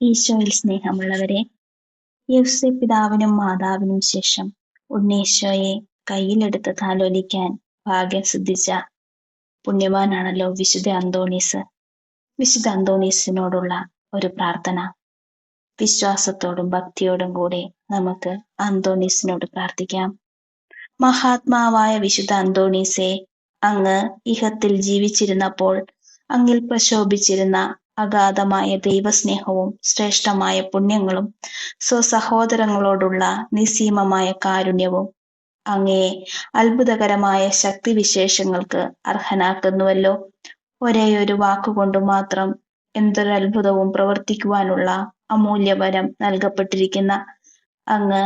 ഈശോയിൽ സ്നേഹമുള്ളവരെ യേശു പിതാവിനും മാതാവിനും ശേഷം ഉണ്ണീശോയെ കയ്യിലെടുത്ത് താലോലിക്കാൻ ഭാഗ്യം സിദ്ധിച്ച പുണ്യവാനാണല്ലോ വിശുദ്ധ അന്തോണീസ്. വിശുദ്ധ അന്തോണീസിനോടുള്ള ഒരു പ്രാർത്ഥന. വിശ്വാസത്തോടും ഭക്തിയോടും കൂടെ നമുക്ക് അന്തോണീസിനോട് പ്രാർത്ഥിക്കാം. മഹാത്മാവായ വിശുദ്ധ അന്തോണീസെ അങ്ങ് ഇഹത്തിൽ ജീവിച്ചിരുന്നപ്പോൾ അങ്ങിൽ പ്രശോഭിച്ചിരുന്ന അഗാധമായ ദൈവസ്നേഹവും ശ്രേഷ്ഠമായ പുണ്യങ്ങളും സ്വസഹോദരങ്ങളോടുള്ള നിസ്സീമമായ കാരുണ്യവും അങ്ങയെ അത്ഭുതകരമായ ശക്തിവിശേഷങ്ങൾക്ക് അർഹനാക്കുന്നുവല്ലോ. ഒരേയൊരു വാക്കുകൊണ്ട് മാത്രം എന്തൊരത്ഭുതവും പ്രവർത്തിക്കുവാനുള്ള അമൂല്യവരം നൽകപ്പെട്ടിരിക്കുന്ന അങ്ങ്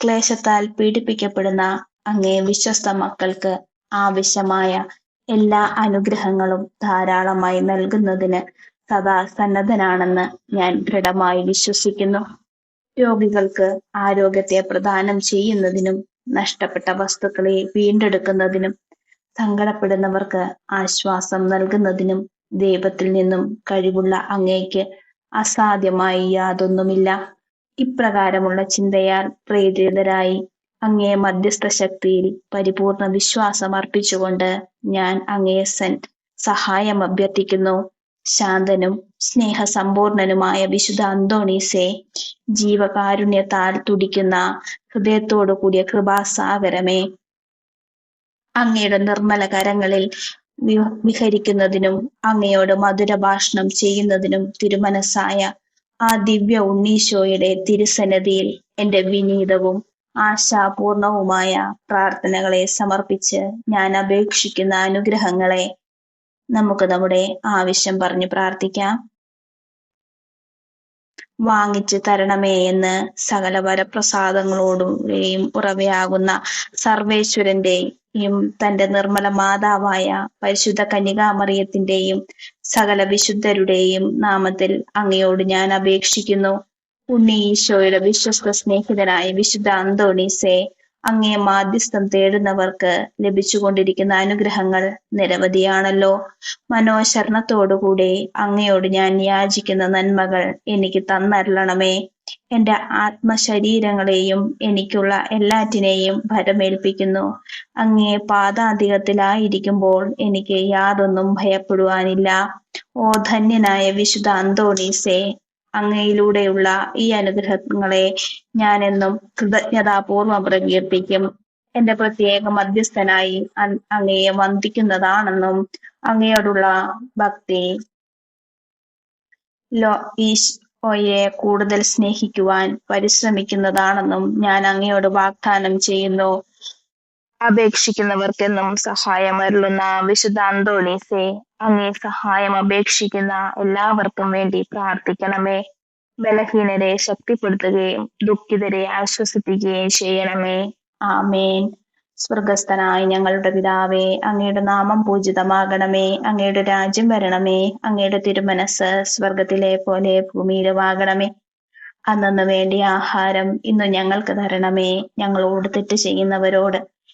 ക്ലേശത്താൽ പീഡിപ്പിക്കപ്പെടുന്ന അങ്ങേ വിശ്വസ്ത മക്കൾക്ക് ആവശ്യമായ എല്ലാ അനുഗ്രഹങ്ങളും ധാരാളമായി നൽകുന്നതിന് സദാ സന്നദ്ധനാണെന്ന് ഞാൻ ദൃഢമായി വിശ്വസിക്കുന്നു. രോഗികൾക്ക് ആരോഗ്യത്തെ പ്രദാനം ചെയ്യുന്നതിനും നഷ്ടപ്പെട്ട വസ്തുക്കളെ വീണ്ടെടുക്കുന്നതിനും സങ്കടപ്പെടുന്നവർക്ക് ആശ്വാസം നൽകുന്നതിനും ദൈവത്തിൽ നിന്നും കഴിവുള്ള അങ്ങേക്ക് അസാധ്യമായി യാതൊന്നുമില്ല. ഇപ്രകാരമുള്ള ചിന്തയാൽ പ്രേരിതരായി അങ്ങേ മധ്യസ്ഥ ശക്തിയിൽ പരിപൂർണ വിശ്വാസം അർപ്പിച്ചുകൊണ്ട് ഞാൻ അങ്ങേ സെന്റ് സഹായം അഭ്യർത്ഥിക്കുന്നു. ശാന്തനും സ്നേഹസമ്പൂർണനുമായ വിശുദ്ധ അന്തോണീസെ ജീവകാരുണ്യത്താൽ തുടിക്കുന്ന ഹൃദയത്തോടു കൂടിയ കൃപാസാഗരമേ. അങ്ങയുടെ നിർമ്മല കരങ്ങളിൽ വിഹരിക്കുന്നതിനും അങ്ങയോട് മധുര ഭാഷണം ചെയ്യുന്നതിനും തിരുമനസ്സായ ആ ദിവ്യ ഉണ്ണീശോയുടെ തിരുസന്നതിയിൽ എന്റെ വിനീതവും ആശാപൂർണവുമായ പ്രാർത്ഥനകളെ സമർപ്പിച്ച് ഞാൻ അപേക്ഷിക്കുന്ന അനുഗ്രഹങ്ങളെ നമുക്ക് നമ്മുടെ ആവശ്യം പറഞ്ഞു പ്രാർത്ഥിക്കാം. വാങ്ങിച്ചു തരണമേ എന്ന് സകല വരപ്രസാദങ്ങളോടുകയും ഉറവയാകുന്ന സർവേശ്വരന്റെയും തന്റെ നിർമ്മല മാതാവായ പരിശുദ്ധ കന്യകാമറിയത്തിന്റെയും സകല വിശുദ്ധരുടെയും നാമത്തിൽ അങ്ങയോട് ഞാൻ അപേക്ഷിക്കുന്നു. ഉണ്ണി ഈശോയുടെ വിശ്വസ്ത സ്നേഹിതനായ വിശുദ്ധ അന്തോണീസെ അങ്ങേ മാധ്യസ്ഥം തേടുന്നവർക്ക് ലഭിച്ചുകൊണ്ടിരിക്കുന്ന അനുഗ്രഹങ്ങൾ നിരവധിയാണല്ലോ. മനോശരണത്തോടുകൂടെ അങ്ങയോട് ഞാൻ യാചിക്കുന്ന നന്മകൾ എനിക്ക് തന്നരളണമേ. എന്റെ ആത്മശരീരങ്ങളെയും എനിക്കുള്ള എല്ലാറ്റിനെയും ഭരമേൽപ്പിക്കുന്നു. അങ്ങേ പാദാധികത്തിലായിരിക്കുമ്പോൾ എനിക്ക് യാതൊന്നും ഭയപ്പെടുവാനില്ല. ഓ ധന്യനായ വിശുദ്ധ അന്തോണീസെ അങ്ങയിലൂടെയുള്ള ഈ അനുഗ്രഹങ്ങളെ ഞാൻ എന്നും കൃതജ്ഞതാപൂർവം പ്രകീർത്തിക്കും. എന്റെ പ്രത്യേക മധ്യസ്ഥനായി അങ്ങയെ വന്ദിക്കുന്നതാണെന്നും അങ്ങയോടുള്ള ഭക്തി ലോ ഈശോയെ കൂടുതൽ സ്നേഹിക്കുവാൻ പരിശ്രമിക്കുന്നതാണെന്നും ഞാൻ അങ്ങയോട് വാഗ്ദാനം ചെയ്യുന്നു. അപേക്ഷിക്കുന്നവർക്കെന്നും സഹായം അരുളുന്ന വിശുദ്ധ അന്തോണീസെ അങ്ങേ സഹായം അപേക്ഷിക്കുന്ന എല്ലാവർക്കും വേണ്ടി പ്രാർത്ഥിക്കണമേ. ബലഹീനരെ ശക്തിപ്പെടുത്തുകയും ദുഃഖിതരെ ആശ്വസിപ്പിക്കുകയും ചെയ്യണമേ. ആമേൻ. സ്വർഗസ്ഥനായ ഞങ്ങളുടെ പിതാവേ അങ്ങയുടെ നാമം പൂജിതമാകണമേ. അങ്ങയുടെ രാജ്യം വരണമേ. അങ്ങയുടെ തിരുമനസ് സ്വർഗത്തിലെ പോലെ ഭൂമിയിലുമാകണമേ അന്നു വേണ്ടി ആഹാരം ഇന്ന് ഞങ്ങൾക്ക് തരണമേ. ഞങ്ങളോട് തെറ്റ് ചെയ്യുന്നവരോട്